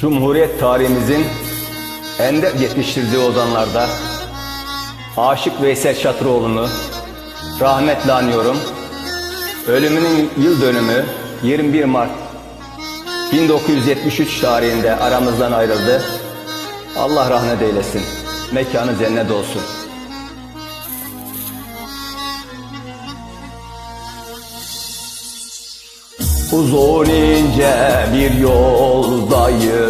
Cumhuriyet tarihimizin ender yetiştirdiği ozanlarda Aşık Veysel Şatıroğlu'nu rahmetle anıyorum. Ölümünün yıl dönümü 21 Mart 1973 tarihinde aramızdan ayrıldı. Allah rahmet eylesin. Mekanı cennet olsun. Uzun ince bir yoldayım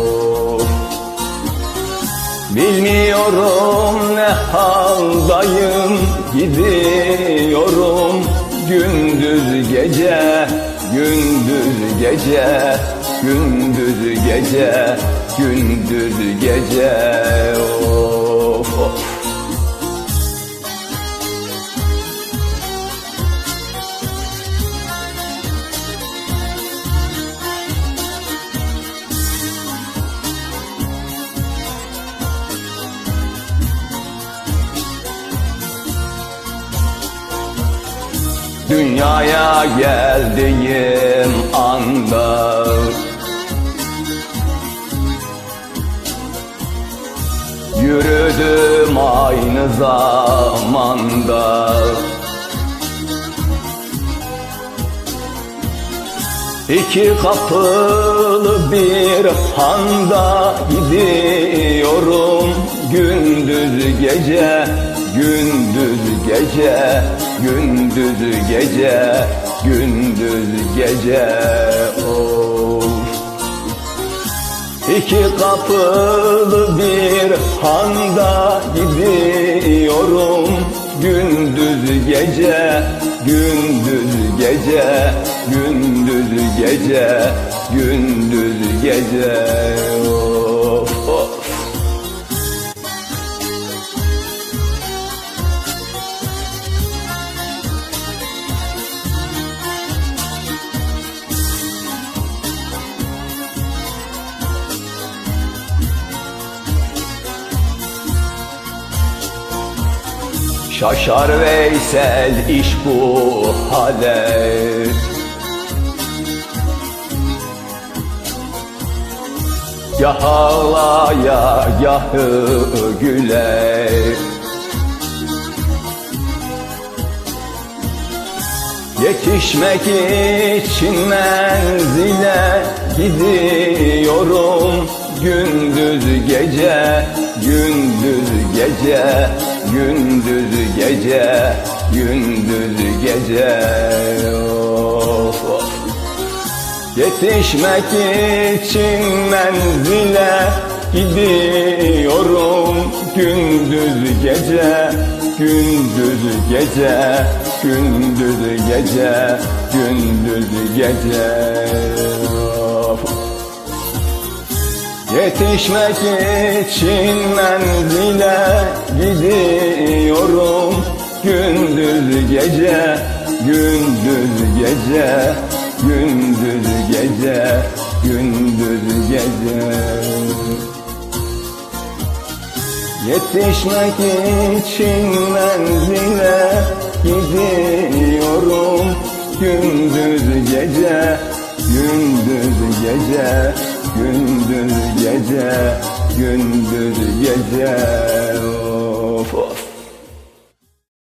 Bilmiyorum ne haldayım Gidiyorum. Gündüz gece Gündüz gece Gündüz gece Gündüz gece Dünyaya geldiğim anda. Yürüdüm aynı zamanda. İki kapılı bir handa gidiyorum. Gündüz gece, gündüz gece, gündüz gece, gündüz gece of. İki kapılı bir handa gidiyorum Gündüz gece, gündüz gece, gündüz gece, gündüz gece of, Şaşar Veysel iş bu hale. Gah ağlaya gah güle. Yetişmek için menzile gidiyorum. Gündüz gece, gündüz gece, gündüz gece, gündüz gece of, of. Yetişmek için menzile gidiyorum Gündüz gece, gündüz gece, gündüz gece, gündüz gece of. Yetişmek için menzile gece, gündüz gece, gündüz gece, gündüz gece. Yetişmek için menzile gidiyorum. Gündüz gece, gündüz gece, gündüz gece, gündüz gece. Of, of.